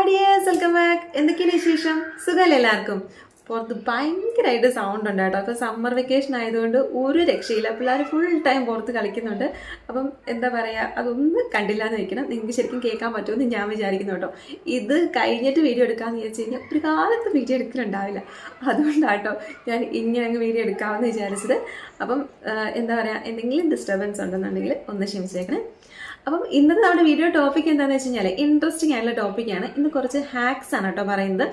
Hi dears welcome back. എന്തൊക്കെയാണ് വിശേഷം? സുഖമല്ലേ എല്ലാവർക്കും? പുറത്ത് ഭയങ്കരമായിട്ട് സൗണ്ട് ഉണ്ട് കേട്ടോ. അപ്പോൾ സമ്മർ വെക്കേഷൻ ആയതുകൊണ്ട് ഒരു രക്ഷയില്ല. പിള്ളേർ ഫുൾ ടൈം പുറത്ത് കളിക്കുന്നുണ്ട്. അപ്പം എന്താ പറയുക അതൊന്നും കണ്ടില്ല എന്ന് വെക്കണം. നിങ്ങൾക്ക് ശരിക്കും കേൾക്കാൻ പറ്റുമെന്ന് ഞാൻ വിചാരിക്കുന്നു കേട്ടോ. ഇത് കഴിഞ്ഞിട്ട് വീഡിയോ എടുക്കാമെന്ന് വിചാരിച്ചു കഴിഞ്ഞാൽ ഒരു കാലത്ത് വീഡിയോ എടുക്കലുണ്ടാവില്ല. അതുകൊണ്ടാട്ടോ ഞാൻ ഇങ്ങനെ അങ്ങ് വീഡിയോ എടുക്കാമെന്ന് വിചാരിച്ചത്. അപ്പം എന്താ പറയുക എന്തെങ്കിലും ഡിസ്റ്റർബൻസ് ഉണ്ടെന്നുണ്ടെങ്കിൽ ഒന്ന് ക്ഷമിച്ചേക്കണേ. അപ്പം ഇന്നത്തെ നമ്മുടെ വീഡിയോ ടോപ്പിക് എന്താണെന്ന് വെച്ച് കഴിഞ്ഞാൽ ഇൻട്രസ്റ്റിംഗ് ആയിട്ടുള്ള ടോപ്പിക്കാണ് ഇന്ന് കുറച്ച് ഹാക്സ് ആണ് കേട്ടോ പറയുന്നത്.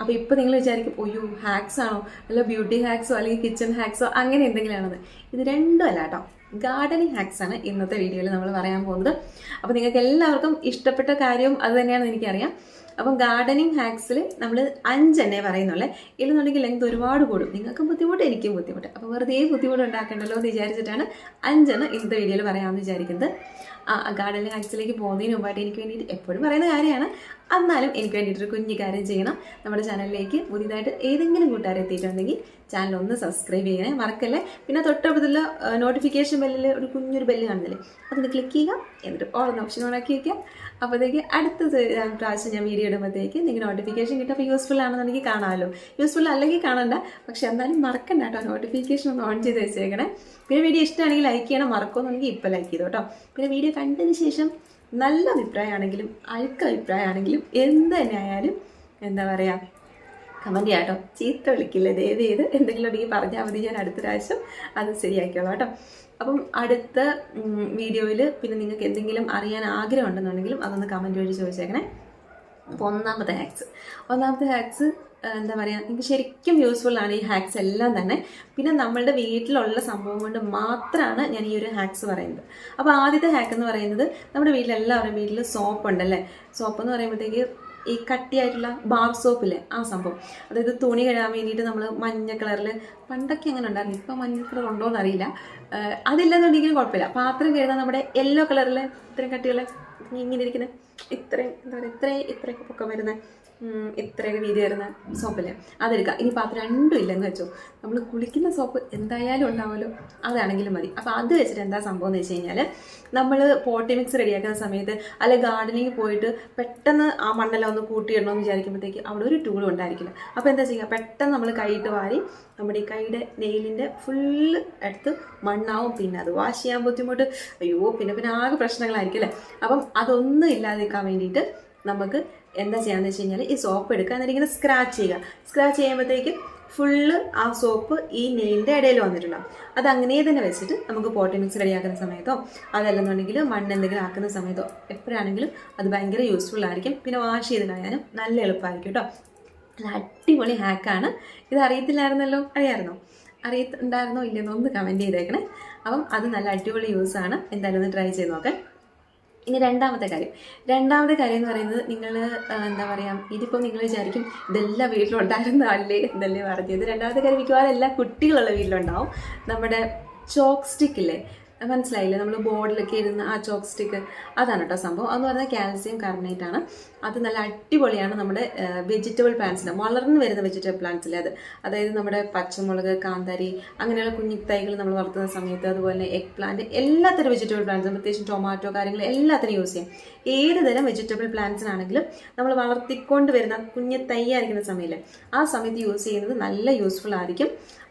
അപ്പോൾ ഇപ്പോൾ നിങ്ങൾ വിചാരിക്കും ഒയ്യോ ഹാക്സ് ആണോ? അല്ല ബ്യൂട്ടി ഹാക്സോ അല്ലെങ്കിൽ കിച്ചൺ ഹാക്സോ അങ്ങനെ എന്തെങ്കിലും ആണെന്ന്. ഇത് രണ്ടും അല്ല കേട്ടോ. ഗാർഡനിങ് ഹാക്സ് ആണ് ഇന്നത്തെ വീഡിയോയിൽ നമ്മൾ പറയാൻ പോകുന്നത്. അപ്പോൾ നിങ്ങൾക്ക് എല്ലാവർക്കും ഇഷ്ടപ്പെട്ട കാര്യവും അത് തന്നെയാണെന്ന് എനിക്കറിയാം. അപ്പം ഗാർഡനിങ് ഹാക്സിൽ നമ്മൾ അഞ്ചെണ്ണേ പറയുന്നുള്ളേ. ഇല്ലെന്നുണ്ടെങ്കിൽ ലെങ്ത് ഒരുപാട് കൂടും. നിങ്ങൾക്ക് ബുദ്ധിമുട്ട് എനിക്കും ബുദ്ധിമുട്ട്. അപ്പോൾ വെറുതെ ബുദ്ധിമുട്ട് ഉണ്ടാക്കണ്ടല്ലോ എന്ന് വിചാരിച്ചിട്ടാണ് അഞ്ചെണ്ണം ഇന്നത്തെ വീഡിയോയിൽ പറയാമെന്ന് വിചാരിക്കുന്നത്. ആ ഗാർഡനിങ് ഹാക്സിലേക്ക് പോകുന്നതിന് മുമ്പായിട്ട് എനിക്ക് വേണ്ടിയിട്ട് എപ്പോഴും പറയുന്ന കാര്യമാണ്. എന്നാലും എനിക്ക് വേണ്ടിയിട്ടൊരു കുഞ്ഞു കാര്യം ചെയ്യണം. നമ്മുടെ ചാനലിലേക്ക് പുതിയതായിട്ട് ഏതെങ്കിലും കൂട്ടുകാർ എത്തിയിട്ടുണ്ടെങ്കിൽ ചാനൽ ഒന്ന് സബ്സ്ക്രൈബ് ചെയ്യണേ. മറക്കല്ലേ? പിന്നെ തൊട്ടടുത്തുള്ള നോട്ടിഫിക്കേഷൻ ബെല്ലിൽ ഒരു കുഞ്ഞൊരു ബെല്ല് കാണുന്നില്ലേ? അതൊന്ന് ക്ലിക്ക് ചെയ്യുക. എന്നിട്ട് ഓൾ ഓപ്ഷൻ ഓൺ ആക്കി വയ്ക്കുക അപ്പോഴത്തേക്ക് അടുത്ത പ്രാവശ്യം ഞാൻ വീഡിയോ ഇടുമ്പോഴത്തേക്ക് നിങ്ങൾക്ക് നോട്ടിഫിക്കേഷൻ കിട്ടും അപ്പോൾ യൂസ്ഫുൾ ആണെന്നുണ്ടെങ്കിൽ കാണാമല്ലോ. യൂസ്ഫുൾ അല്ലെങ്കിൽ കാണണ്ട. പക്ഷെ എന്നാലും മറക്കണ്ട കേട്ടോ. നോട്ടിഫിക്കേഷൻ ഒന്ന് ഓൺ ചെയ്ത് വെച്ചേക്കണേ. പിന്നെ വീഡിയോ ഇഷ്ടമാണെങ്കിൽ ലൈക്ക് ചെയ്യണം. മറക്കുമെന്നുണ്ടെങ്കിൽ ഇപ്പോൾ ലൈക്ക് ചെയ്തു കേട്ടോ. പിന്നെ വീഡിയോ കണ്ടതിന് ശേഷം നല്ല അഭിപ്രായമാണെങ്കിലും അഴുക്ക അഭിപ്രായമാണെങ്കിലും എന്ത് തന്നെ ആയാലും എന്താ പറയുക കമന്റ് ചെയ്യാം കേട്ടോ. ചീത്ത വിളിക്കില്ല? ദയവ് ചെയ്ത് എന്തെങ്കിലും ഉണ്ടെങ്കിൽ പറഞ്ഞാൽ മതി. ഞാൻ അടുത്ത പ്രാവശ്യം അത് ശരിയാക്കിയോളാം കേട്ടോ. അപ്പം അടുത്ത വീഡിയോയിൽ പിന്നെ നിങ്ങൾക്ക് എന്തെങ്കിലും അറിയാൻ ആഗ്രഹം ഉണ്ടെന്നുണ്ടെങ്കിലും അതൊന്ന് കമന്റ് വഴി ചോദിച്ചേക്കണേ. അപ്പോൾ ഒന്നാമത്തെ ഹാക്സ് ഒന്നാമത്തെ ഹാക്സ് എന്താ പറയുക നിങ്ങൾക്ക് ശരിക്കും യൂസ്ഫുൾ ആണ് ഈ ഹാക്സ് എല്ലാം തന്നെ. പിന്നെ നമ്മളുടെ വീട്ടിലുള്ള സംഭവം കൊണ്ട് മാത്രമാണ് ഞാൻ ഈ ഒരു ഹാക്സ് പറയുന്നത്. അപ്പോൾ ആദ്യത്തെ ഹാക്ക് എന്ന് പറയുന്നത് നമ്മുടെ വീട്ടിലെല്ലാവരും വീട്ടിൽ സോപ്പ് ഉണ്ടല്ലേ? സോപ്പ് എന്ന് പറയുമ്പോഴത്തേക്ക് ഈ കട്ടിയായിട്ടുള്ള ബാർ സോപ്പില്ലേ ആ സംഭവം. അതായത് തുണി കഴുകാൻ വേണ്ടിയിട്ട് നമ്മൾ മഞ്ഞ കളറിൽ പണ്ടൊക്കെ അങ്ങനെ ഉണ്ടായിരുന്നു? ഇപ്പോൾ മഞ്ഞ കളർ ഉണ്ടോ എന്നറിയില്ല അതില്ലെന്നുണ്ടെങ്കിലും കുഴപ്പമില്ല. പാത്രം കഴുകാൻ നമ്മുടെ യെല്ലോ കളറിലെ ഇത്രയും കട്ടിയുള്ള ഇങ്ങനെ ഇരിക്കുന്ന. ഇത്രയും എന്താ പറയുക ഇത്രയും ഇത്രയൊക്കെ പൊക്കം വരുന്ന. ഇത്രയൊക്കെ വീതി വരുന്ന സോപ്പല്ലേ? അതെടുക്കുക ഇനി പാത്രം രണ്ടും ഇല്ലെന്ന് വെച്ചോ. നമ്മൾ കുളിക്കുന്ന സോപ്പ് എന്തായാലും ഉണ്ടാവുമല്ലോ. അതാണെങ്കിലും മതി. അപ്പോൾ അത് വെച്ചിട്ട് എന്താ സംഭവം എന്ന് വെച്ച് കഴിഞ്ഞാൽ നമ്മൾ പോട്ടി മിക്സ് റെഡിയാക്കുന്ന സമയത്ത് അല്ലെ ഗാർഡനിങ് പോയിട്ട് പെട്ടെന്ന് ആ മണ്ണെല്ലാം ഒന്ന് കൂട്ടിയിടണമെന്ന് വിചാരിക്കുമ്പോഴത്തേക്ക് അവിടെ ഒരു ടൂളും ഉണ്ടായിരിക്കില്ല അപ്പോൾ എന്താ ചെയ്യുക? പെട്ടെന്ന് നമ്മൾ കൈയിട്ട് വാരി നമ്മുടെ ഈ കൈയുടെ നെയിലിന്റെ ഫുള്ള് എടുത്ത് മണ്ണാവും. പിന്നെ അത് വാഷ് ചെയ്യാൻ ബുദ്ധിമുട്ട്. അയ്യോ പിന്നെ പിന്നെ ആകെ പ്രശ്നങ്ങളായിരിക്കും അല്ലേ? അപ്പം അതൊന്നും ഇല്ലാതിരിക്കാൻ വേണ്ടിയിട്ട് നമുക്ക് എന്താ ചെയ്യാന്ന് വെച്ച് കഴിഞ്ഞാൽ ഈ സോപ്പ് എടുക്കുക. എന്നിട്ട് ഇങ്ങനെ സ്ക്രാച്ച് ചെയ്യുക. സ്ക്രാച്ച് ചെയ്യുമ്പോഴത്തേക്കും ഫുള്ള് ആ സോപ്പ് ഈ നെയിലിന്റെ ഇടയിൽ വന്നിട്ടുണ്ടാവും. അത് അങ്ങനെ തന്നെ വെച്ചിട്ട് നമുക്ക് പോട്ടി മിക്സ് റെഡിയാക്കുന്ന സമയത്തോ അതല്ലെന്നുണ്ടെങ്കിൽ മണ്ണ് എന്തെങ്കിലും ആക്കുന്ന സമയത്തോ എപ്പോഴാണെങ്കിലും അത് ഭയങ്കര യൂസ്ഫുൾ ആയിരിക്കും. പിന്നെ വാഷ് ചെയ്ത് കളയാനും നല്ല എളുപ്പമായിരിക്കും കേട്ടോ. അത് അടിപൊളി ഹാക്കാണ് ഇത് അറിയത്തില്ലായിരുന്നല്ലോ? അറിയാമായിരുന്നോ അറിയത്തുണ്ടായിരുന്നോ ഇല്ലെന്നോ ഒന്ന് കമന്റ് ചെയ്തേക്കണേ. അപ്പം അത് നല്ല അടിപൊളി യൂസാണ് എന്തായാലും ഒന്ന് ട്രൈ ചെയ്ത് നോക്കാം. ഇനി രണ്ടാമത്തെ കാര്യം. രണ്ടാമത്തെ കാര്യം എന്ന് പറയുന്നത് നിങ്ങൾ എന്താ പറയുക ഇതിപ്പോൾ നിങ്ങൾ വിചാരിക്കും ഇതെല്ലാം വീട്ടിലുണ്ടായിരുന്ന ആളില്ലേ എന്നല്ലേ പറഞ്ഞത്. രണ്ടാമത്തെ കാര്യം മിക്കവാറും എല്ലാ കുട്ടികളുള്ള വീട്ടിലുണ്ടാവും. നമ്മുടെ ചോക്ക് സ്റ്റിക്ക് ഇല്ലേ? മനസ്സിലായില്ലേ? നമ്മൾ ബോർഡിലൊക്കെ ഇരുന്ന ആ ചോക്ക് സ്റ്റിക്ക് അതാണ് കേട്ടോ സംഭവം. അതെന്ന് പറഞ്ഞാൽ കാൽസ്യം കാർബണേറ്റ് ആണ്. അത് നല്ല അടിപൊളിയാണ് നമ്മുടെ വെജിറ്റബിൾ പ്ലാന്റ്സിൽ വളർന്നു വരുന്ന വെജിറ്റബിൾ പ്ലാന്റ്സിലെ അത്. അതായത് നമ്മുടെ പച്ചമുളക് കാന്താരി അങ്ങനെയുള്ള കുഞ്ഞി തൈകൾ നമ്മൾ വളർത്തുന്ന സമയത്ത് അതുപോലെ എഗ് പ്ലാന്റ് എല്ലാത്തരം വെജിറ്റബിൾ പ്ലാന്റ്സും പ്രത്യേകിച്ചും ടൊമാറ്റോ കാര്യങ്ങൾ എല്ലാത്തിനും യൂസ് ചെയ്യാം. ഏത് തരം വെജിറ്റബിൾ പ്ലാന്റ്സിനാണെങ്കിലും നമ്മൾ വളർത്തിക്കൊണ്ട് വരുന്ന കുഞ്ഞ് തൈയായിരിക്കുന്ന സമയത്ത് ആ സമയത്ത് യൂസ് ചെയ്യുന്നത് നല്ല യൂസ്ഫുൾ ആയിരിക്കും.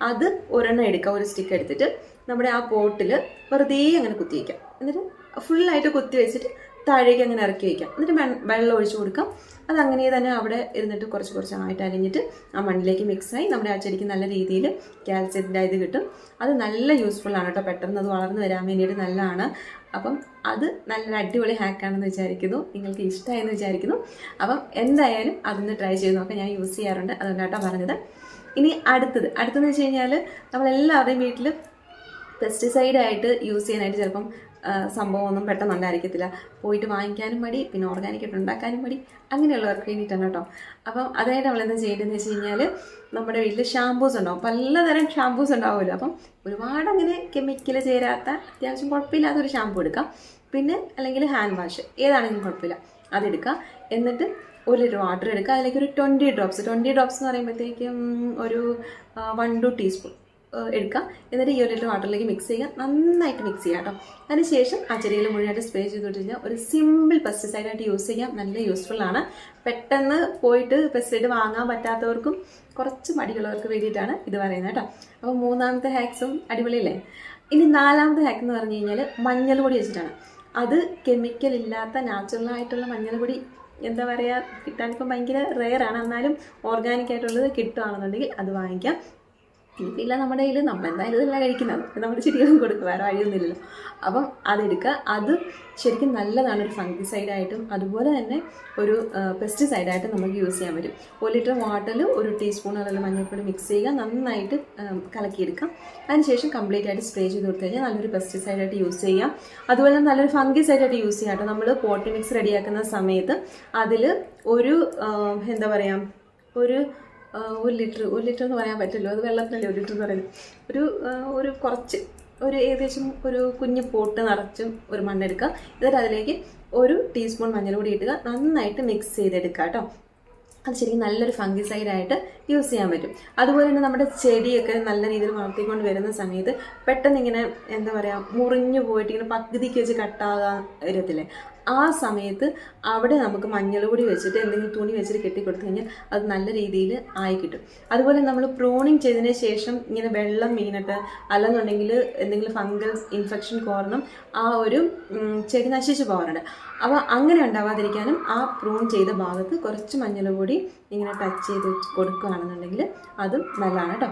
അത് ഒരെണ്ണം എടുക്കുക ഒരു സ്റ്റിക്ക് എടുത്തിട്ട്. നമ്മുടെ ആ പോട്ടിൽ വെറുതെ അങ്ങനെ കുത്തി വയ്ക്കാം എന്നിട്ട് ഫുള്ളായിട്ട് കുത്തി വെച്ചിട്ട് താഴേക്ക് അങ്ങനെ ഇറക്കി വയ്ക്കാം എന്നിട്ട് വെള്ളം ഒഴിച്ചു കൊടുക്കാം. അത് അങ്ങനെ തന്നെ അവിടെ ഇരുന്നിട്ട് കുറച്ച് കുറച്ചായിട്ട് അരിഞ്ഞിട്ട് ആ മണ്ണിലേക്ക് മിക്സായി നമ്മുടെ ആ ചെടിക്ക് നല്ല രീതിയിൽ കാൽസ്യത്തിന്റെ ഇത് കിട്ടും. അത് നല്ല യൂസ്ഫുൾ ആണ് കേട്ടോ. പെട്ടെന്ന് അത് വളർന്നു വരാൻ വേണ്ടിയിട്ട് നല്ലതാണ്. അപ്പം അത് നല്ലൊരു അടിപൊളി ഹാക്കാണെന്ന് വിചാരിക്കുന്നു. നിങ്ങൾക്ക് ഇഷ്ടമായെന്ന് വിചാരിക്കുന്നു. അപ്പം എന്തായാലും അതൊന്ന് ട്രൈ ചെയ്ത് നോക്കാം. ഞാൻ യൂസ് ചെയ്യാറുണ്ട്. അതുകൊണ്ടാട്ടോ പറഞ്ഞത്. ഇനി അടുത്തത്. അടുത്തെന്ന് വെച്ച് കഴിഞ്ഞാൽ നമ്മളെല്ലാവരുടെയും വീട്ടിൽ പെസ്റ്റിസൈഡ് ആയിട്ട് യൂസ് ചെയ്യാനായിട്ട് ചിലപ്പം സംഭവം സംഭവമൊന്നും പെട്ടെന്ന് ഉണ്ടായിരിക്കത്തില്ല. പോയിട്ട് വാങ്ങിക്കാനും മടി പിന്നെ ഓർഗാനിക് ആയിട്ട് ഉണ്ടാക്കാനും മടി അങ്ങനെയുള്ളവർക്ക് വേണ്ടിയിട്ടാണ് കേട്ടോ. അപ്പം അതായത് നമ്മളെന്താ ചെയ്യേണ്ടതെന്ന് വെച്ച് കഴിഞ്ഞാൽ നമ്മുടെ വീട്ടിൽ ഷാമ്പൂസ് ഉണ്ടാവും. പലതരം ഷാമ്പൂസ് ഉണ്ടാവുമല്ലോ. അപ്പം ഒരുപാട് അങ്ങനെ കെമിക്കൽ ചേരാത്ത അത്യാവശ്യം കുഴപ്പമില്ലാത്തൊരു ഷാമ്പൂ എടുക്കാം. പിന്നെ അല്ലെങ്കിൽ ഹാൻഡ് വാഷ് ഏതാണെങ്കിലും കുഴപ്പമില്ല. അതെടുക്കുക എന്നിട്ട് ഒരു ലിറ്റർ വാട്ടർ എടുക്കുക അതിലേക്ക് ഒരു ട്വന്റി ഡ്രോപ്സ് ട്വന്റി ഡ്രോപ്സ് എന്ന് പറയുമ്പോഴത്തേക്കും ഒരു വൺ ടു ടീസ്പൂൺ എടുക്കുക എന്നിട്ട് ഈ ഒരു ലിറ്റർ വാട്ടറിലേക്ക് മിക്സ് ചെയ്യുക. നന്നായിട്ട് മിക്സ് ചെയ്യുക കേട്ടോ. അതിനുശേഷം ആ ചെറിയ മുഴുവനായിട്ട് സ്പ്രേ ചെയ്ത് കഴിഞ്ഞാൽ ഒരു സിമ്പിൾ പെസ്റ്റിസൈഡ് ആയിട്ട് യൂസ് ചെയ്യാം. നല്ല യൂസ്ഫുൾ ആണ്. പെട്ടെന്ന് പോയിട്ട് പെസ്റ്റിസൈഡ് വാങ്ങാൻ പറ്റാത്തവർക്കും കുറച്ച് മടിയുള്ളവർക്ക് വേണ്ടിയിട്ടാണ് ഇത് പറയുന്നത് കേട്ടോ. അപ്പോൾ മൂന്നാമത്തെ ഹാക്സും അടിപൊളിയല്ലേ? ഇനി നാലാമത്തെ ഹാക്ക് എന്ന് പറഞ്ഞു കഴിഞ്ഞാൽ മഞ്ഞൾ പൊടി വെച്ചിട്ടാണ്. അത് കെമിക്കൽ ഇല്ലാത്ത നാച്ചുറലായിട്ടുള്ള മഞ്ഞൾ പൊടി എന്താ പറയുക കിട്ടാനിപ്പം ഭയങ്കര റെയർ ആണ്. എന്നാലും ഓർഗാനിക് ആയിട്ടുള്ളത് കിട്ടുകയാണെന്നുണ്ടെങ്കിൽ അത് വാങ്ങിക്കാം. ഇല്ല നമ്മുടെ കയ്യിൽ നമ്മൾ എന്തായാലും ഇതെല്ലാം കഴിക്കുന്നത്. നമ്മൾ ശരിക്കും കൊടുക്കും വേറെ വഴിയൊന്നുമില്ലല്ലോ. അപ്പം അതെടുക്കുക. അത് ശരിക്കും നല്ലതാണ് ഒരു ഫംഗിസൈഡായിട്ടും അതുപോലെ തന്നെ ഒരു പെസ്റ്റിസൈഡായിട്ടും നമുക്ക് യൂസ് ചെയ്യാൻ പറ്റും. ഒരു ലിറ്റർ വാട്ടറിൽ ഒരു ടീസ്പൂൺ അതിൽ മഞ്ഞൾപ്പൊടി മിക്സ് ചെയ്യുക നന്നായിട്ട് കലക്കിയെടുക്കാം അതിനുശേഷം കംപ്ലീറ്റ് ആയിട്ട് സ്പ്രേ ചെയ്ത് കൊടുത്തു കഴിഞ്ഞാൽ നല്ലൊരു പെസ്റ്റിസൈഡായിട്ട് യൂസ് ചെയ്യാം. അതുപോലെ തന്നെ നല്ലൊരു ഫംഗിസൈഡായിട്ട് യൂസ് ചെയ്യാം കേട്ടോ. നമ്മൾ പോട്ടി മിക്സ് റെഡിയാക്കുന്ന സമയത്ത് അതിൽ ഒരു എന്താ പറയുക ഒരു ഒരു ലിറ്റർ ഒരു ലിറ്റർ എന്ന് പറയാൻ പറ്റില്ലോ. അത് വെള്ളത്തിനല്ലേ ഒരു ലിറ്റർ എന്ന് പറയുന്നത്. ഒരു ഒരു കുറച്ച് ഒരു ഏകദേശം ഒരു കുഞ്ഞ് പോട്ട് നിറച്ചും ഒരു മണ്ണെടുക്കുക. എന്നിട്ട് അതിലേക്ക് ഒരു ടീസ്പൂൺ മഞ്ഞൾ കൂടി ഇടുക. നന്നായിട്ട് മിക്സ് ചെയ്തെടുക്കുക കേട്ടോ. അത് ശരിക്കും നല്ലൊരു ഫംഗിസൈഡായിട്ട് യൂസ് ചെയ്യാൻ പറ്റും. അതുപോലെ തന്നെ നമ്മുടെ ചെടിയൊക്കെ നല്ല രീതിയിൽ വളർത്തിക്കൊണ്ട് വരുന്ന സമയത്ത് പെട്ടെന്ന് ഇങ്ങനെ എന്താ പറയുക മുറിഞ്ഞു പോയിട്ട് ഇങ്ങനെ പകുതിക്ക് വെച്ച് കട്ടാകാൻ വരത്തില്ലേ? ആ സമയത്ത് അവിടെ നമുക്ക് മഞ്ഞൾ പൊടി വെച്ചിട്ട് എന്തെങ്കിലും തുണി വെച്ചിട്ട് കെട്ടിക്കൊടുത്തു കഴിഞ്ഞാൽ അത് നല്ല രീതിയിൽ ആയി കിട്ടും. അതുപോലെ നമ്മൾ പ്രോണിങ് ചെയ്തതിന് ശേഷം ഇങ്ങനെ വെള്ളം വീണിട്ട് അല്ലെന്നുണ്ടെങ്കിൽ എന്തെങ്കിലും ഫംഗൽ ഇൻഫെക്ഷൻ കാരണം ആ ഒരു ചെടി നശിച്ചു പോകാറുണ്ട്. അപ്പോൾ അങ്ങനെ ഉണ്ടാവാതിരിക്കാനും ആ പ്രൂൺ ചെയ്ത ഭാഗത്ത് കുറച്ച് മഞ്ഞൾ പൊടി ഇങ്ങനെ ടച്ച് ചെയ്ത് കൊടുക്കുകയാണെന്നുണ്ടെങ്കിൽ അതും നല്ലതാണ് കേട്ടോ.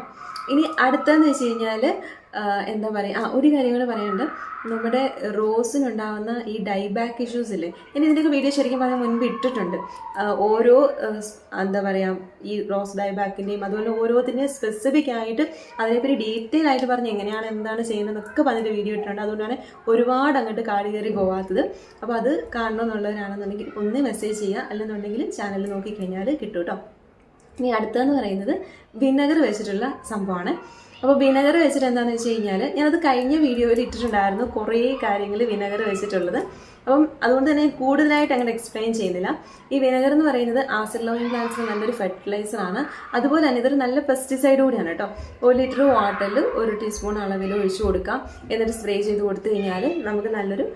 ഇനി അടുത്തതെന്ന് വെച്ച് കഴിഞ്ഞാൽ എന്താ പറയുക ആ ഒരു കാര്യം കൂടെ പറയാനുണ്ട്. നമ്മുടെ റോസിനുണ്ടാവുന്ന ഈ ഡൈബാക്ക് ഇഷ്യൂസ് ഇല്ലേ ഇനി ഇതിന്റെയൊക്കെ വീഡിയോ ശരിക്കും പറഞ്ഞാൽ മുൻപ് ഇട്ടിട്ടുണ്ട്. ഓരോ എന്താ പറയുക ഈ റോസ് ഡൈബാക്കിന്റെയും അതുപോലെ ഓരോത്തിന്റെയും സ്പെസിഫിക് ആയിട്ട് അതിനെപ്പറ്റി ഡീറ്റെയിൽ ആയിട്ട് പറഞ്ഞ് എങ്ങനെയാണ് എന്താണ് ചെയ്യുന്നതെന്നൊക്കെ പറഞ്ഞിട്ട് വീഡിയോ ഇട്ടിട്ടുണ്ട്. അതുകൊണ്ടാണ് ഒരുപാട് അങ്ങോട്ട് കാടി കയറി പോവാത്തത്. അപ്പോൾ അത് കാണണമെന്നുള്ളവരാണെന്നുണ്ടെങ്കിൽ ഒന്ന് മെസ്സേജ് ചെയ്യുക. അല്ലെന്നുണ്ടെങ്കിൽ ചാനൽ നോക്കിക്കഴിഞ്ഞാൽ കിട്ടും കേട്ടോ ഇനി അടുത്തതെന്ന് പറയുന്നത് വിനഗർ വെച്ചിട്ടുള്ള സംഭവമാണ്. അപ്പോൾ വിനെഗർ വെച്ചിട്ട് എന്താണെന്ന് വെച്ച് കഴിഞ്ഞാൽ ഞാനത് കഴിഞ്ഞ വീഡിയോയിൽ ഇട്ടിട്ടുണ്ടായിരുന്നു കുറേ കാര്യങ്ങൾ വിനെഗർ വെച്ചിട്ടുള്ളത്. അപ്പം അതുകൊണ്ട് തന്നെ കൂടുതലായിട്ട് അങ്ങനെ എക്സ്പ്ലെയിൻ ചെയ്യുന്നില്ല. ഈ വിനെഗർ എന്ന് പറയുന്നത് ആസിഡ് പ്ലാന്റ്സിന് നല്ലൊരു ഫെർട്ടിലൈസർ ആണ്. അതുപോലെ തന്നെ ഇതൊരു നല്ല പെസ്റ്റിസൈഡ് കൂടിയാണ് കേട്ടോ. ഒരു ലിറ്റർ വാട്ടറിൽ ഒരു ടീസ്പൂൺ അളവിൽ ഒഴിച്ചു കൊടുക്കാം. എന്നിട്ട് സ്പ്രേ ചെയ്ത് കൊടുത്തു കഴിഞ്ഞാൽ നമുക്ക് നല്ലൊരു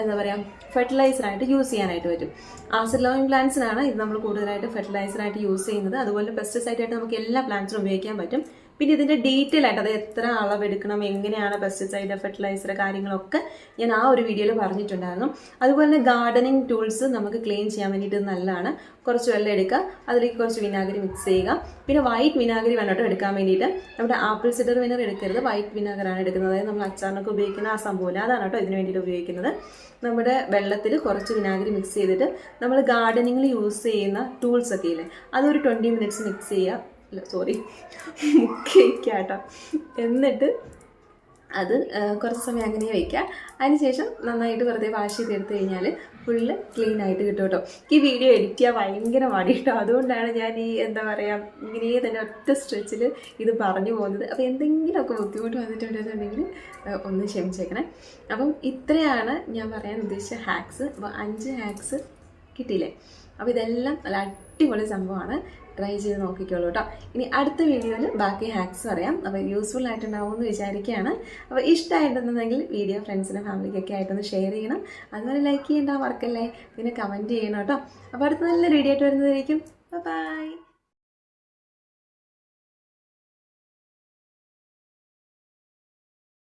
എന്താ പറയുക ഫെർട്ടിലൈസറായിട്ട് യൂസ് ചെയ്യാനായിട്ട് പറ്റും. ആസിഡ് ലവിങ് പ്ലാന്റ്സിനാണ് ഇത് നമ്മൾ കൂടുതലായിട്ട് ഫെർട്ടിലൈസറായിട്ട് യൂസ് ചെയ്യുന്നത്. അതുപോലെ പെസ്റ്റിസൈഡായിട്ട് നമുക്ക് എല്ലാ പ്ലാന്റ്സിനും ഉപയോഗിക്കാൻ പറ്റും. പിന്നെ ഇതിന്റെ ഡീറ്റെയിൽ ആയിട്ട് അത് എത്ര അളവെടുക്കണം എങ്ങനെയാണ് പെസ്റ്റിസൈഡ് ഫെർട്ടിലൈസർ കാര്യങ്ങളൊക്കെ ഞാൻ ആ ഒരു വീഡിയോയിൽ പറഞ്ഞിട്ടുണ്ടായിരുന്നു. അതുപോലെ തന്നെ ഗാർഡനിങ് ടൂൾസ് നമുക്ക് ക്ലീൻ ചെയ്യാൻ വേണ്ടിയിട്ട് നല്ലതാണ്. കുറച്ച് വെള്ളം എടുക്കുക അതിലേക്ക് കുറച്ച് വിനാഗിരി മിക്സ് ചെയ്യുക. പിന്നെ വൈറ്റ് വിനാഗിരി വേണം കേട്ടോ എടുക്കാൻ വേണ്ടിയിട്ട്. നമ്മുടെ ആപ്പിൾ സിഡർ വിനർ എടുക്കരുത്. വൈറ്റ് വിനാഗറാണ് എടുക്കുന്നത്. അതായത് നമ്മൾ അച്ചാറിനൊക്കെ ഉപയോഗിക്കുന്ന ആ സംഭവമില്ല അതാണ് കേട്ടോ ഇതിന് വേണ്ടിയിട്ട് ഉപയോഗിക്കുന്നത്. നമ്മുടെ വെള്ളത്തിൽ കുറച്ച് വിനാഗിരി മിക്സ് ചെയ്തിട്ട് നമ്മൾ ഗാർഡനിങ്ങിൽ യൂസ് ചെയ്യുന്ന ടൂൾസൊക്കെ ഇല്ലേ അതൊരു ട്വന്റി മിനിറ്റ്സ് മിക്സ് ചെയ്യുക. അല്ല സോറി മുക്കിക്കുക കേട്ടോ എന്നിട്ട് അത് കുറച്ച് സമയം അങ്ങനെ വയ്ക്കുക. അതിനുശേഷം നന്നായിട്ട് വെറുതെ വാഷ് ചെയ്തെടുത്ത് കഴിഞ്ഞാൽ ഫുള്ള് ക്ലീൻ ആയിട്ട് കിട്ടും കേട്ടോ. ഈ വീഡിയോ എഡിറ്റ് ചെയ്യാൻ ഭയങ്കര മടി കേട്ടോ. അതുകൊണ്ടാണ് ഞാൻ ഈ എന്താ പറയുക ഇങ്ങനെ തന്നെ ഒറ്റ സ്ട്രെച്ചിൽ ഇത് പറഞ്ഞു പോകുന്നത്. അപ്പോൾ എന്തെങ്കിലുമൊക്കെ ബുദ്ധിമുട്ട് വന്നിട്ടുണ്ടെന്നുണ്ടെങ്കിൽ ഒന്ന് ക്ഷമിച്ചേക്കണേ. അപ്പം ഇത്രയാണ് ഞാൻ പറയാൻ ഉദ്ദേശിച്ച ഹാക്സ് അപ്പോൾ അഞ്ച് ഹാക്സ് കിട്ടിയില്ലേ? അപ്പോൾ ഇതെല്ലാം നല്ല അടിപൊളി സംഭവമാണ്. ട്രൈ ചെയ്ത് നോക്കിക്കോളൂ കേട്ടോ. ഇനി അടുത്ത വീഡിയോയിൽ ബാക്കി ഹാക്സ് പറയാം അപ്പോൾ യൂസ്ഫുൾ ആയിട്ടുണ്ടാവും എന്ന് വിചാരിക്കുകയാണ്. അപ്പോൾ ഇഷ്ടമായിട്ടുണ്ടെങ്കിൽ വീഡിയോ ഫ്രണ്ട്സിനും ഫാമിലിക്കൊക്കെ ആയിട്ടൊന്ന് ഷെയർ ചെയ്യണം. അതുപോലെ ലൈക്ക് ചെയ്യേണ്ട വർക്കല്ലേ പിന്നെ കമന്റ് ചെയ്യണം കേട്ടോ. അപ്പോൾ അടുത്ത നല്ല വീഡിയോ ആയിട്ട് വരുന്നതായിരിക്കും. ബൈ